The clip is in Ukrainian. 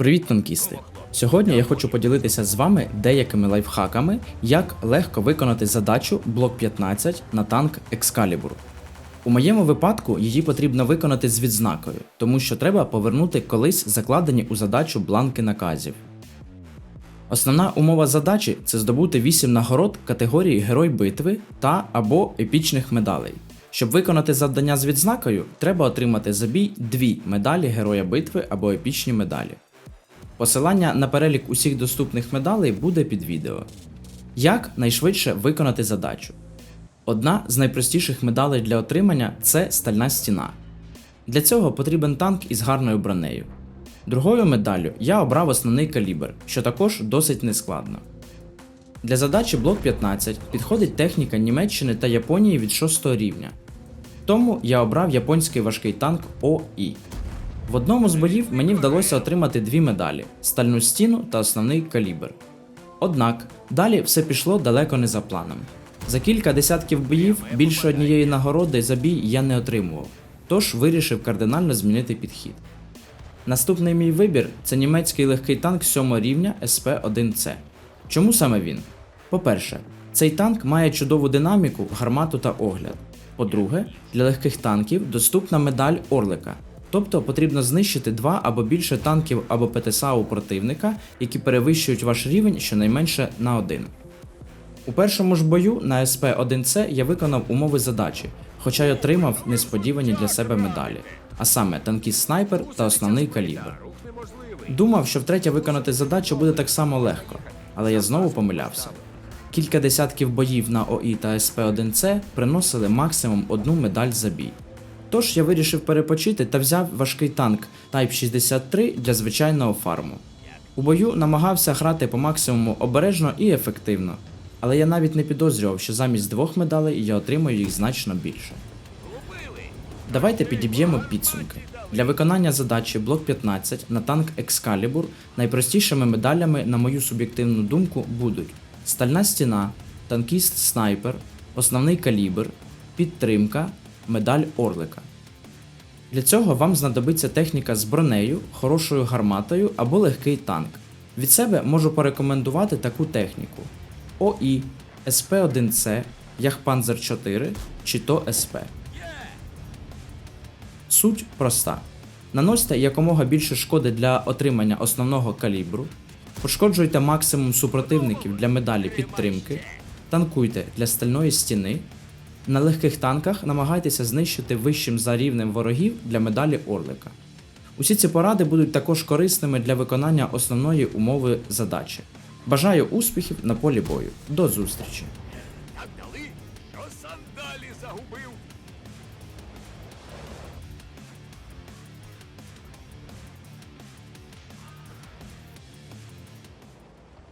Привіт, танкісти! Сьогодні я хочу поділитися з вами деякими лайфхаками, як легко виконати задачу блок 15 на танк Excalibur. У моєму випадку її потрібно виконати з відзнакою, тому що треба повернути колись закладені у задачу бланки наказів. Основна умова задачі це здобути 8 нагород категорії Герой битви та або епічних медалей. Щоб виконати завдання з відзнакою, треба отримати за бій дві медалі Героя битви або епічні медалі. Посилання на перелік усіх доступних медалей буде під відео. Як найшвидше виконати задачу? Одна з найпростіших медалей для отримання це стальна стіна. Для цього потрібен танк із гарною бронею. Другою медаллю я обрав основний калібр, що також досить нескладно. Для задачі блок 15 підходить техніка Німеччини та Японії від 6 рівня. Тому я обрав японський важкий танк ОІ. В одному з боїв мені вдалося отримати дві медалі стальну стіну та основний калібр. Однак далі все пішло далеко не за планом. За кілька десятків боїв більше однієї нагороди за бій я не отримував, тож вирішив кардинально змінити підхід. Наступний мій вибір це німецький легкий танк 7 рівня СП-1С. Чому саме він? По-перше, цей танк має чудову динаміку, гармату та огляд. По-друге, для легких танків доступна медаль Орлика, тобто потрібно знищити два або більше танків або ПТСА у противника, які перевищують ваш рівень щонайменше на один. У першому ж бою на СП-1С я виконав умови задачі, хоча й отримав несподівані для себе медалі, а саме танкіст снайпер та основний калібр. Думав, що втретє виконати задачу буде так само легко, але я знову помилявся. Кілька десятків боїв на ОІ та СП-1С приносили максимум одну медаль за бій. Тож я вирішив перепочити та взяв важкий танк Type 63 для звичайного фарму. У бою намагався грати по максимуму обережно і ефективно, але я навіть не підозрював, що замість двох медалей я отримаю їх значно більше. Давайте підіб'ємо підсумки. Для виконання задачі блок 15 на танк Excalibur найпростішими медалями, на мою суб'єктивну думку, будуть стальна стіна, танкіст снайпер, основний калібр, підтримка, медаль Орлика. Для цього вам знадобиться техніка з бронею, хорошою гарматою або легкий танк. Від себе можу порекомендувати таку техніку: ОІ, СП-1С, Яхпанзер 4 чи то СП. Суть проста: наносьте якомога більше шкоди для отримання основного калібру, пошкоджуйте максимум супротивників для медалі підтримки, танкуйте для стальної стіни. На легких танках намагайтеся знищити вищим за рівнем ворогів для медалі Орлика. Усі ці поради будуть також корисними для виконання основної умови задачі. Бажаю успіхів на полі бою. До зустрічі! Що сандалі загубив.